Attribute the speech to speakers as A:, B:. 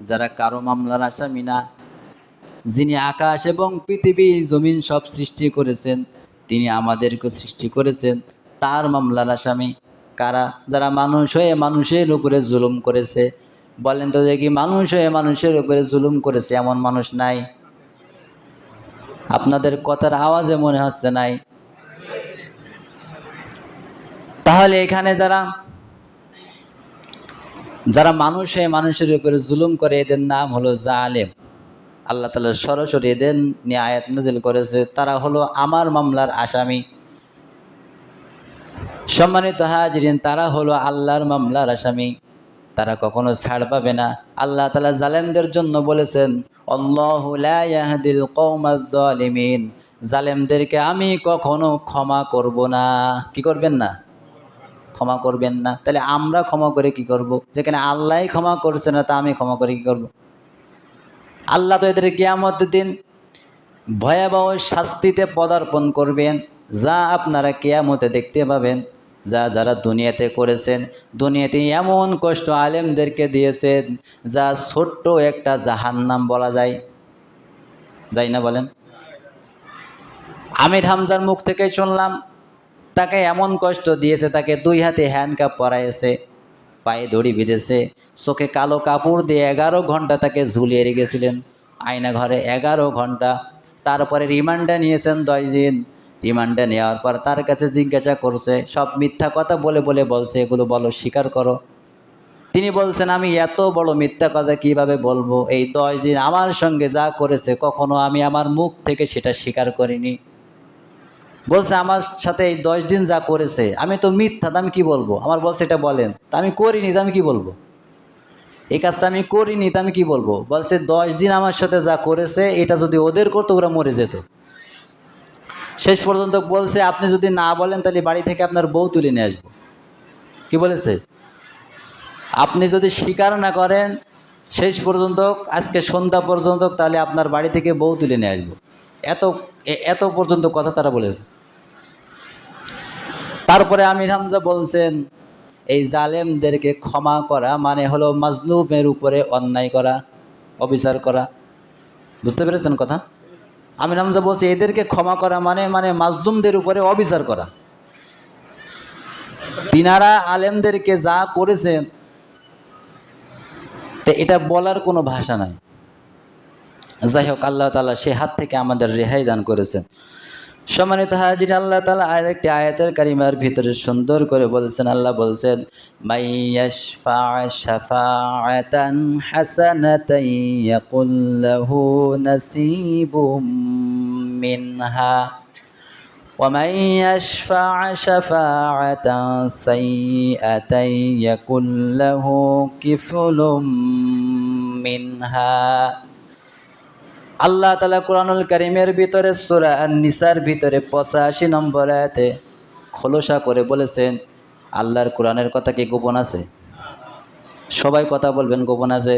A: যারা কারও মামলার আসামি না। যিনি আকাশ এবং পৃথিবী জমিন সব সৃষ্টি করেছেন, তিনি আমাদেরকে সৃষ্টি করেছেন, তার মামলার আসামি। কারা? যারা মানুষ হয়ে মানুষের উপরে জুলুম করেছে। বলেন তো দেখি, মানুষ হয়ে মানুষের উপরে জুলুম করেছে, এমন মানুষ নাই। আপনাদের কথার আওয়াজে মনে হচ্ছে নাই। তাহলে এখানে যারা যারা মানুষে মানুষের উপরে জুলুম করে, এদের নাম হলো জালেম। আল্লাহ তালা সরাসরি এদের নিয়ে আয়াত নাজিল করেছে, তারা হলো আমার মামলার আসামি। সম্মানিত হাজরিন, তারা হলো আল্লাহর মামলার আসামি। তারা কখনো ছাড় পাবে না। আল্লাহ তালা জালেমদের জন্য বলেছেন অল্লাহুল কৌমালিমিন জালেমদেরকে আমি কখনো ক্ষমা করব না। কি করবেন না? ক্ষমা করবেন না। তাহলে আমরা ক্ষমা করে কি করব? যেখানে আল্লাহ ক্ষমা করছে না, তা আমি ক্ষমা করে কি করব? আল্লাহ তো এদের কেয়ামত দিন ভয়াবহ শাস্তিতে পদার্পণ করবেন, যা আপনারা কেয়ামতে দেখতে পাবেন, যা যারা দুনিয়াতে করেছেন। দুনিয়াতে এমন কষ্ট আলেমদেরকে দিয়েছেন, যা ছোট্ট একটা জাহান্নাম বলা যায়। যাই না বলেন? আমির হামজার মুখ থেকে শুনলাম তাকে এমন কষ্ট দিয়েছে, তাকে দুই হাতে হ্যান্ডকাপ পরাইছে পায়ে দড়ি বেঁধেছে, চোখে কালো কাপড় দিয়ে এগারো ঘণ্টা তাকে ঝুলিয়ে রেখেছিলেন, আয়না ঘরে এগারো ঘণ্টা। তারপরে রিমান্ডে নিয়েছেন দশ দিন। রিমান্ডে নেওয়ার পর তার কাছে জিজ্ঞাসা করছে, সব মিথ্যা কথা বলে বলে বলছে, এগুলো বলো, স্বীকার করো। তিনি বলছেন, আমি এত বড় মিথ্যা কথা কীভাবে বলব? এই দশ দিন আমার সঙ্গে যা করেছে, কখনো আমি আমার মুখ থেকে সেটা স্বীকার করিনি। বলছে, আমার সাথে এই দশ দিন যা করেছে, আমি তো মিথ্যা আমি কি বলব? আমার বলছে এটা বলেন, তা আমি করিনি, তা আমি কি বলব? এই কাজটা আমি করিনি, তা আমি কি বলব? বলছে, দশ দিন আমার সাথে যা করেছে, এটা যদি ওদের করতো, ওরা মরে যেত। শেষ পর্যন্ত বলছে, আপনি যদি না বলেন, তাহলে বাড়ি থেকে আপনার বউ তুলে নিয়ে আসব। কি বলেছে? আপনি যদি স্বীকার না করেন, শেষ পর্যন্ত, আজকে সন্ধ্যা পর্যন্ত, তাহলে আপনার বাড়ি থেকে বউ তুলে নিয়ে আসব। এত এত পর্যন্ত কথা তারা বলেছে। তারপরে আমির হামজা বলছেন, এই জালেমদেরকে ক্ষমা করা মানে হলো মাজলুমের উপরে অন্যায় করা, অবিচার করা। বুঝতে পেরেছেন কথা? আমির হামজা বলছে, এদেরকে ক্ষমা করা মানে মানে মাজলুমদের উপরে অবিচার করা। তিনারা আলেমদেরকে যা করেছেন তো এটা বলার কোনো ভাষা নাই। যাই হোক, আল্লাহ তালা সে হাত থেকে আমাদের রেহাই দান করেছেন। সম্মানিত হাজির আল্লাহ তালা আর একটি আয়াতের কারিমার ভিতরে সুন্দর করে বলছেন আল্লাহ বলছেন মাইয়াশফা শাফাআতান হাসানাতান ইয়াকুল লাহু নাসিবুম মিনহা ومن يشفع شفاعة سيئة يكن له كفل منها আল্লাহ তালা কোরআনুল করিমের ভিতরে সুরা নিসার ভিতরে পঁচাশি নম্বর আয়াতে খোলসা করে বলেছেন, আল্লাহর কোরআনের কথা কি গোপন আছে? সবাই কথা বলবেন গোপন আছে?